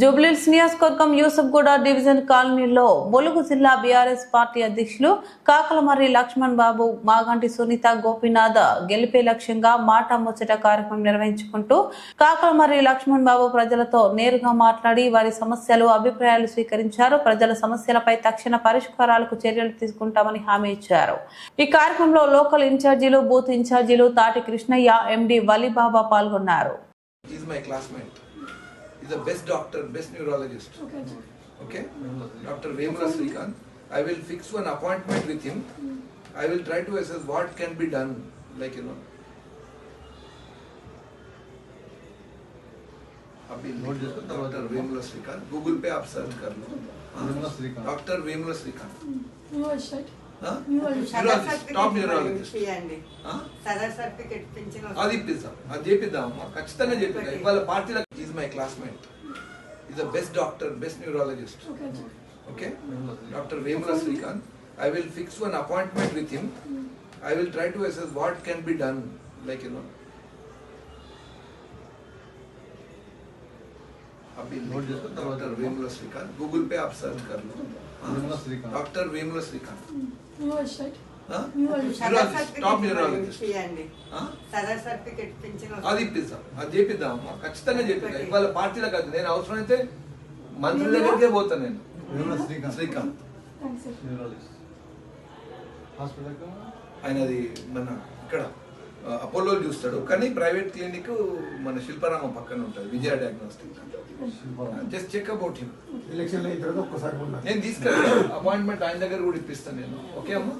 జూబ్లీల్స్ నియోజకవర్గం యూసఫ్గూడ డివిజన్ కాలనీలో ములుగు జిల్లా బీఆర్ఎస్ పార్టీ అధ్యక్షులు కాకలమర్రి లక్ష్మణ్ బాబు మాగంటి సునీత గోపీనాథ్ గెలిపే లక్ష్యంగా మాట ముచ్చట కార్యక్రమం నిర్వహించుకుంటూ కాకలమర్రి లక్ష్మణ్ బాబు ప్రజలతో నేరుగా మాట్లాడి వారి సమస్యలు అభిప్రాయాలు స్వీకరించారు. ప్రజల సమస్యలపై తక్షణ పరిష్కారాలకు చర్యలు తీసుకుంటామని హామీ ఇచ్చారు. ఈ కార్యక్రమంలో లోకల్ ఇన్ఛార్జీలు బూత్ ఇన్ఛార్జీలు తాటి కృష్ణయ్య ఎండి వలిబాబా పాల్గొన్నారు. He's my classmate. He's the best doctor, best neurologist. Okay? Okay? Dr. Vemula Srikanth. I will fix one appointment with him. I will try to assess what can be done. Like, you know. अभी doctor Vemula Srikanth Google पे आप search कर लो Vemula Srikanth. Doctor Vemula Srikanth న్యూరోలజిస్ట్ हाँ? న్యూరోలజిస్ట్ Neurologist, top neurologist. ఇప్పియండి हाँ? Sadar certificate పెంచిన అది ఇప్పిద్దాం అది చేపిద్దాం అమ్మా ఖచ్చితంగా చేపిద్దాం ఇవాళ పార్టీలో is my classmate is the best doctor best neurologist okay okay doctor Vemula Srikanth I will fix one appointment with him I will try to assess what can be done like you know अभी note जिसको doctor Vemula Srikanth Google पे आप search कर लो Vemula Srikanth. Doctor Vemula Shrikant అది ఇప్పిస్తాం అది చేపిద్దాం అమ్మా ఖచ్చితంగా చెప్పిద్దాం ఇవాళ పార్టీలో కాదు నేను అవసరం అయితే దగ్గరికే పోతాను నేను శ్రీకాంత్ ఆయన అది మన ఇక్కడ అపోలో చూస్తాడు. కానీ ప్రైవేట్ క్లినిక్ మన శిల్పారామం పక్కన ఉంటుంది. Vijaya diagnostic just check about him election అయిన తర్వాత ఒక్కసారి ఉన్నా నేను తీసుకెళ్ళి అపాయింట్మెంట్ ఆయన దగ్గర కూడా ఇప్పిస్తాను నేను. ఓకే అమ్మా?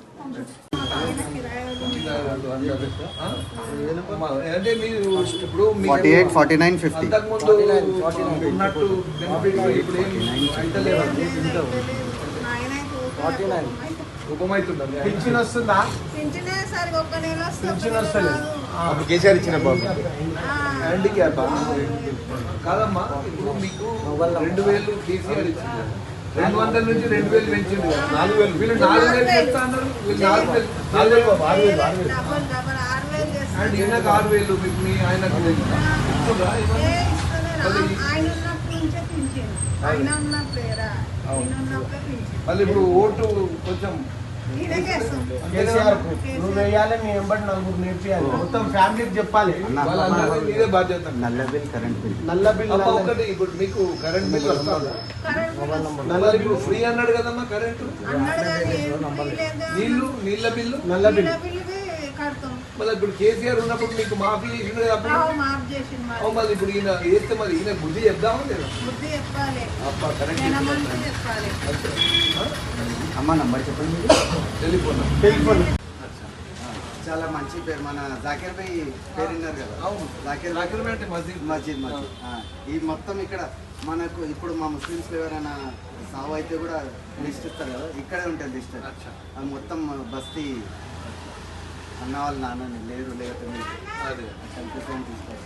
అంటే మీరు ఇప్పుడు మీరు 48, 49, 50. అంతకుముందు ఉన్నట్టు benefit ఇప్పుడు ఏం అయితలేదండి. ఉపమైతుందండి పింఛన్ వస్తుందా పింఛనే ఒక్క నెల వస్తలేదు రాదు. కేసీఆర్ ఇచ్చిన బాబు. ఆ, హ్యాండిక్యాప్ కాదమ్మా ఇప్పుడు మీకు రెండు వేలు కేసీఆర్ ఇచ్చింది. రెండు వందల నుంచి రెండు వేలు పెంచింది. నాలుగు వేలు. వీళ్ళు నాలుగు వేలు చేస్తా అన్నారు. వీళ్ళు నాలుగు వేలు. నాలుగు వేలు బాబు, ఆరు వేలు ఆరు వేలు. డబల్ డబల్ ఆరు వేలు అండ్. ఈయనకు ఆరు వేలు మీకు మీ ఆయనకు? మళ్ళీ ఇప్పుడు ఓటు కొంచెం నువ్వు వేయాలి మీ ఎంబడి నలుగురు నేర్పియాలి. మొత్తం ఫ్యామిలీకి చెప్పాలి. మీదే బాధ్యత. నల్ల బిల్ కరెంట్ బిల్. నల్ల బిల్ ఒకటి ఇప్పుడు మీకు కరెంట్ బిల్ వస్తుందా. నల్ల బిల్లు ఫ్రీ అన్నాడు కదమ్మా కరెంటు. నీళ్ళు నీళ్ళ బిల్లు? నల్ల బిల్. మళ్ళీ ఇప్పుడు కేసీఆర్ ఉన్నప్పుడు మీకు మాఫీ చేసిండు కదా అప్పుడు మాఫ్ చేసింది మరి. అవును, మళ్ళీ ఇప్పుడు ఈయన వేస్తే మరి ఈయన బుద్ధి చెప్దామా లేదా? బుద్ధి చెప్పాలి. అబ్బా కరెక్ట్ నేను మంచి చెప్పాలి. అమ్మ నంబర్ చెప్పండి. మీరు వెళ్ళిపోయినా టెలిఫోన్ చాలా మంచి పేరు. మన జాకీర్ భాయ్ పేరు విన్నారు కదా? అవును. జాకీర్ జాకిర్ భాయ్. అంటే మస్జిద్ మస్జిద్ మస్జిద్ ఆ, ఈ మొత్తం ఇక్కడ మనకు ఇప్పుడు మా ముస్లిమ్స్ ఎవరైనా సావు అయితే కూడా లిస్ట్ ఇస్తారు కదా? ఇక్కడే ఉంటుంది లిస్ట్. అచ్చా. అది మొత్తం బస్తీ అన్న వాళ్ళ నాన్న లేరు లేకపోతే అదే. చంపేసి తీసుకొస్తారు